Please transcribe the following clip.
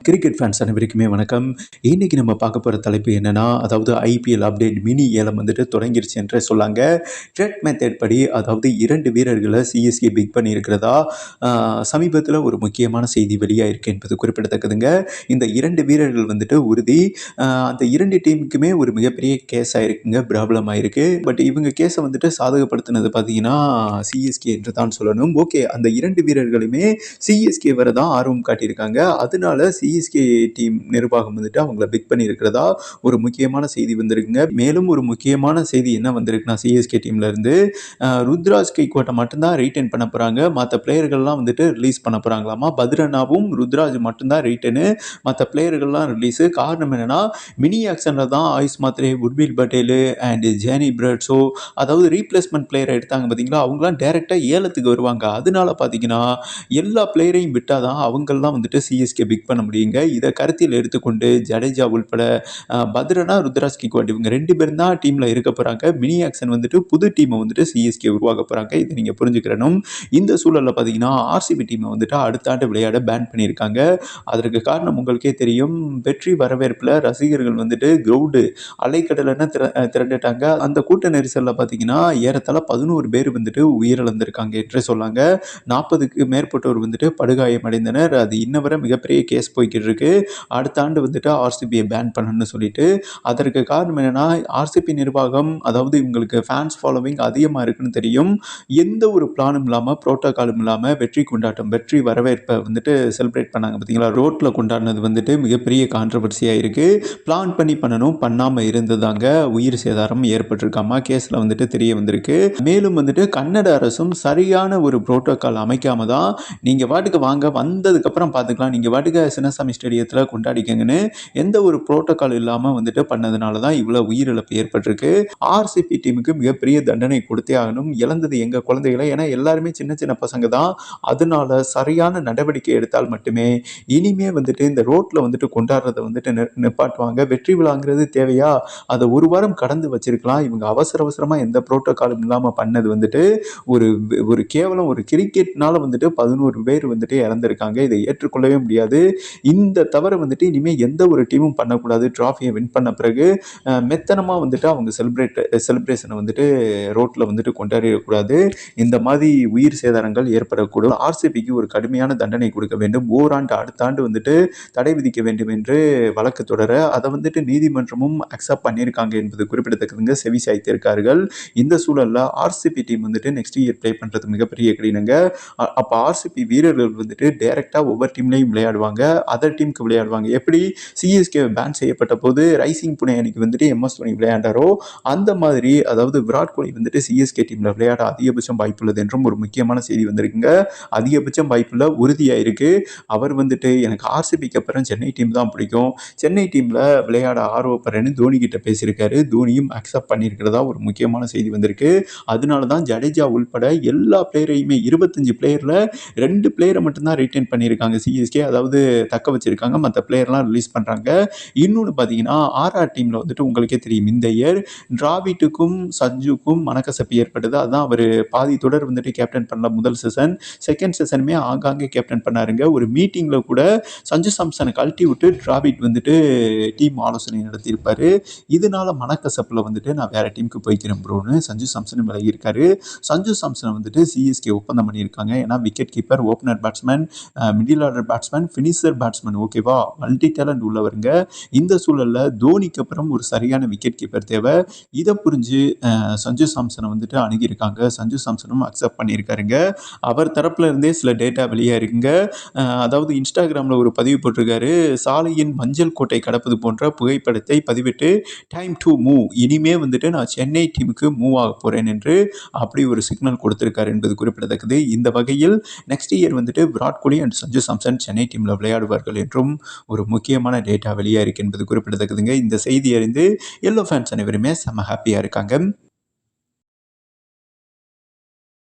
Cricket fans அனைவருக்குமே வணக்கம். இன்றைக்கி நம்ம பார்க்க போகிற தலைப்பு என்னன்னா அதாவது ஐபிஎல் அப்டேட் மினி ஏலம் வந்துட்டு தொடங்கிருச்சு என்று சொல்லாங்க. ட்ரெட் மெத்தட் படி அதாவது இரண்டு வீரர்களை சிஎஸ்கே பிக் பண்ணியிருக்கிறதா சமீபத்தில் ஒரு முக்கியமான செய்தி வெளியாயிருக்கு என்பது குறிப்பிடத்தக்கதுங்க. இந்த இரண்டு வீரர்கள் வந்துட்டு உறுதி. அந்த இரண்டு டீமுக்குமே ஒரு மிகப்பெரிய கேஸ் ஆயிருக்குங்க ப்ராப்ளம் ஆயிருக்கு. பட் இவங்க கேஸை வந்துட்டு சாதகப்படுத்தினது பார்த்தீங்கன்னா சிஎஸ்கே என்று தான் சொல்லணும். ஓகே அந்த இரண்டு வீரர்களுமே சிஎஸ்கே வர தான் ஆர்வம் காட்டியிருக்காங்க. அதனால சிஎஸ்கே டீம் நிர்வாகம் வந்துட்டு அவங்கள பிக் பண்ணியிருக்கிறதா ஒரு முக்கியமான செய்தி வந்திருக்குங்க. மேலும் ஒரு முக்கியமான செய்தி என்ன வந்திருக்குன்னா சிஎஸ்கே டீம்லேருந்து அஹ், ருத்ராஜ் மட்டும்தான் ரீட்டைன் பண்ண போகிறாங்க மற்ற பிளேயர்கள்லாம் வந்துட்டு ரிலீஸ் பண்ண போகிறாங்களாமா பத்ரனாவும் ருத்ராஜ் மட்டும்தான் ரீட்டனு மற்ற பிளேயர்கள்லாம் ரிலீஸு காரணம் என்னென்னா மினி ஆக்ஷனில் தான் ஆயுஷ் மாத்ரே குட்பீல் பட்டேலு அண்ட் ஜேனி பிரட்ஸோ அதாவது ரீப்ளேஸ்மெண்ட் பிளேயரை எடுத்தாங்க பார்த்தீங்களா அவங்களாம் டேரெக்டாக ஏலத்துக்கு வருவாங்க. அதனால பார்த்தீங்கன்னா எல்லா பிளேயரையும் விட்டால் தான் அவங்கெல்லாம் வந்துட்டு சிஎஸ்கே பிக் பண்ண முடியுங்க இதை கருத்தில் எடுத்துக்கொண்டு ஜடேஜா உள்பட பத்ரனா ருத்ராஜ் கிக்வாட் இவங்க ரெண்டு பேரும் தான் டீமில் இருக்க போகிறாங்க மினி ஆக்ஷன் வந்துட்டு புது டீமை வந்துட்டு சிஎஸ்கே உருவாக்க போகிறாங்க இதை நீங்கள் புரிஞ்சுக்கிறணும் இந்த சூழலில் பார்த்தீங்கன்னா ஆர்சிபி டீமை வந்துட்டு அடுத்த ஆண்டு விளையாட பேன் பண்ணியிருக்காங்க. அதற்கு காரணம் உங்களுக்கே தெரியும். வெற்றி வரவேற்பில் ரசிகர்கள் வந்துட்டு கிரவுண்டு அலைக்கடலைன்னு திர திரண்டுட்டாங்க. அந்த கூட்ட நெரிசலில் பார்த்தீங்கன்னா ஏறத்தாழ பதினோரு பேர் வந்துட்டு உயிரிழந்திருக்காங்க என்று சொல்லாங்க. நாற்பதுக்கு மேற்பட்டோர் வந்துட்டு படுகாயமடைந்தனர். அது இன்ன வரை மிகப்பெரிய கேஸ் போய் போய்கிட்டு இருக்கு அடுத்த ஆண்டு வந்துட்டு ஆர்சிபியை பேன் பண்ணணும்னு சொல்லிட்டு அதற்கு காரணம் என்னென்னா ஆர்சிபி நிர்வாகம் அதாவது இவங்களுக்கு ஃபேன்ஸ் ஃபாலோவிங் அதிகமாக இருக்குன்னு தெரியும். எந்த ஒரு பிளானும் இல்லாமல் ப்ரோட்டோகாலும் இல்லாமல் வெற்றி கொண்டாட்டம் வெற்றி வரவேற்பை வந்துட்டு செலிப்ரேட் பண்ணாங்க பார்த்தீங்களா ரோட்டில் கொண்டாடினது வந்துட்டு மிகப்பெரிய கான்ட்ரவர்சியாக இருக்குது பிளான் பண்ணி பண்ணணும் பண்ணாமல் இருந்ததாங்க உயிர் சேதாரம் ஏற்பட்டிருக்காமா கேஸில் வந்துட்டு தெரிய வந்திருக்கு. மேலும் வந்துட்டு கன்னட அரசும் சரியான ஒரு புரோட்டோகால் அமைக்காம தான் நீங்கள் வாட்டுக்கு வாங்க வந்ததுக்கப்புறம் பார்த்துக்கலாம் நீங்கள் வாட்டுக்கு ரங்கசாமி ஸ்டேடியத்தில் கொண்டாடிக்கங்கன்னு எந்த ஒரு புரோட்டோக்கால் இல்லாமல் வந்துட்டு பண்ணதுனால தான் இவ்வளோ உயிரிழப்பு ஏற்பட்டிருக்கு. ஆர்சிபி டீமுக்கு மிகப்பெரிய தண்டனை கொடுத்தே ஆகணும். இழந்தது எங்கள் குழந்தைகளை? ஏன்னா எல்லாருமே சின்ன சின்ன பசங்க தான் அதனால சரியான நடவடிக்கை எடுத்தால் மட்டுமே இனிமே வந்துட்டு இந்த ரோட்டில் வந்துட்டு கொண்டாடுறதை வந்துட்டு நிப்பாட்டுவாங்க. வெற்றி விழாங்கிறது தேவையா? அதை ஒரு வாரம் கடந்து வச்சிருக்கலாம். இவங்க அவசர அவசரமாக எந்த புரோட்டோகாலும் இல்லாமல் பண்ணது வந்துட்டு ஒரு ஒரு கேவலம் ஒரு கிரிக்கெட்னால வந்துட்டு பதினோரு பேர் வந்துட்டு இறந்துருக்காங்க. இதை ஏற்றுக்கொள்ளவே முடியாது. இந்த தவறை வந்துட்டு இனிமேல் எந்த ஒரு டீமும் பண்ணக்கூடாது. ட்ராஃபியை வின் பண்ண பிறகு மெத்தனமாக வந்துட்டு அவங்க செலிப்ரேட் செலிப்ரேஷனை வந்துட்டு ரோட்டில் வந்துட்டு கொண்டாடிடக்கூடாது. இந்த மாதிரி உயிர் சேதாரங்கள் ஏற்படக்கூடும். ஆர்சிபிக்கு ஒரு கடுமையான தண்டனை கொடுக்க வேண்டும். ஓராண்டு அடுத்த ஆண்டு வந்துட்டு தடை விதிக்க வேண்டும் என்று வழக்கு தொடர அதை வந்துட்டு நீதிமன்றமும் அக்செப்ட் பண்ணியிருக்காங்க என்பது குறிப்பிடத்தக்கதுங்க. செவி சாய்த்திருக்கார்கள் இந்த சூழலில் ஆர்சிபி டீம் வந்துட்டு நெக்ஸ்ட் இயர் ப்ளே பண்ணுறது மிகப்பெரிய கடினங்க அப்போ ஆர்சிபி வீரர்கள் வந்துட்டு டைரெக்டாக ஒவ்வொரு டீம்லேயும் விளையாடுவாங்க. அதர் டீமுக்கு விளையாடுவாங்க. எப்படி? சிஎஸ்கே பேன் செய்யப்பட்ட போது ரைசிங் புனே அணிக்கு வந்துட்டு எம்எஸ் தோனி விளையாண்டாரோ அந்த மாதிரி அதாவது விராட் கோலி வந்துட்டு சிஎஸ்கே டீமில் விளையாட அதிகபட்சம் வாய்ப்புள்ளது என்றும் ஒரு முக்கியமான செய்தி வந்திருக்குங்க. அதிகபட்சம் வாய்ப்புள்ள உறுதியாக இருக்கு அவர் வந்துட்டு எனக்கு ஆர்சிபிக்கு அப்புறம் சென்னை டீம் தான் பிடிக்கும். சென்னை டீமில் விளையாட ஆர்வப்படுறேன்னு தோனி கிட்ட பேசியிருக்காரு. தோனியும் அக்செப்ட் பண்ணியிருக்கிறதா ஒரு முக்கியமான செய்தி வந்திருக்கு. அதனால தான் ஜடேஜா உள்பட எல்லா பிளேயரையுமே இருபத்தஞ்சு பிளேயரில் ரெண்டு பிளேயரை மட்டும்தான் ரிட்டைன் பண்ணியிருக்காங்க சிஎஸ்கே அதாவது தக்க வச்சிருக்காங்க. மற்ற பிளேயர்லாம் ரிலீஸ் பண்ணுறாங்க இன்னொன்று பார்த்தீங்கன்னா ஆர்ஆர் டீமில் வந்துட்டு உங்களுக்கே தெரியும். இந்த இயர் டிராவிட்டுக்கும் சஞ்சுக்கும் மனக்கசப்பு ஏற்பட்டது. அதுதான் அவர் பாதி தொடர் வந்துட்டு கேப்டன் பண்ணல முதல் செஷன் செகண்ட் செஷனுமே ஆங்காங்கே கேப்டன் பண்ணாருங்க. ஒரு மீட்டிங்கில் கூட சஞ்சு சாம்சனை கழட்டி விட்டு டிராவிட் வந்துட்டு டீம் ஆலோசனை நடத்தியிருப்பார். இதனால மனக்கசப்பில் வந்துட்டு நான் வேறு டீமுக்கு போய்க்கிறேன் ப்ரோன்னு சஞ்சு சாம்சன் விலகியிருக்காரு. சஞ்சு சாம்சனை வந்துட்டு சிஎஸ்கே ஒப்பந்தம் பண்ணியிருக்காங்க. ஏன்னா wicket keeper opener batsman middle order batsman finisher batsman ஓகேவா மல்டி டேலண்ட் உள்ளவருங்க. இந்த சூழலில் தோனிக்கு அப்புறம் ஒரு சரியான விக்கெட் கீப்பர் தேவை. இதை புரிஞ்சு சஞ்சு சாம்சனை வந்துட்டு அணுகியிருக்காங்க. சஞ்சு சாம்சனும் அக்செப்ட் பண்ணியிருக்காருங்க. அவர் தரப்புல இருந்தே சில டேட்டா வெளியாக இருக்குங்க. அதாவது இன்ஸ்டாகிராமில் ஒரு பதிவு போட்டிருக்காரு. சாலையின் மஞ்சள் கோட்டை கடப்பது போன்ற புகைப்படத்தை பதிவிட்டு டைம் டு மூவ் இனிமே வந்துட்டு நான் சென்னை டீமுக்கு மூவ் ஆக போகிறேன் என்று அப்படி ஒரு சிக்னல் கொடுத்துருக்காரு என்பது குறிப்பிடத்தக்கது. இந்த வகையில் நெக்ஸ்ட் இயர் வந்துட்டு விராட் கோலி அண்ட் சஞ்சு சாம்சன் சென்னை டீமில் விளையாடுவார். விளையாடுவார்கள் என்றும் ஒரு முக்கியமான டேட்டா வெளியாக இருக்கு என்பது குறிப்பிடத்தக்கதுங்க. இந்த செய்தி அறிந்து எல்லோ ஃபேன்ஸ் அனைவருமே செம்ம ஹாப்பியாக இருக்காங்க.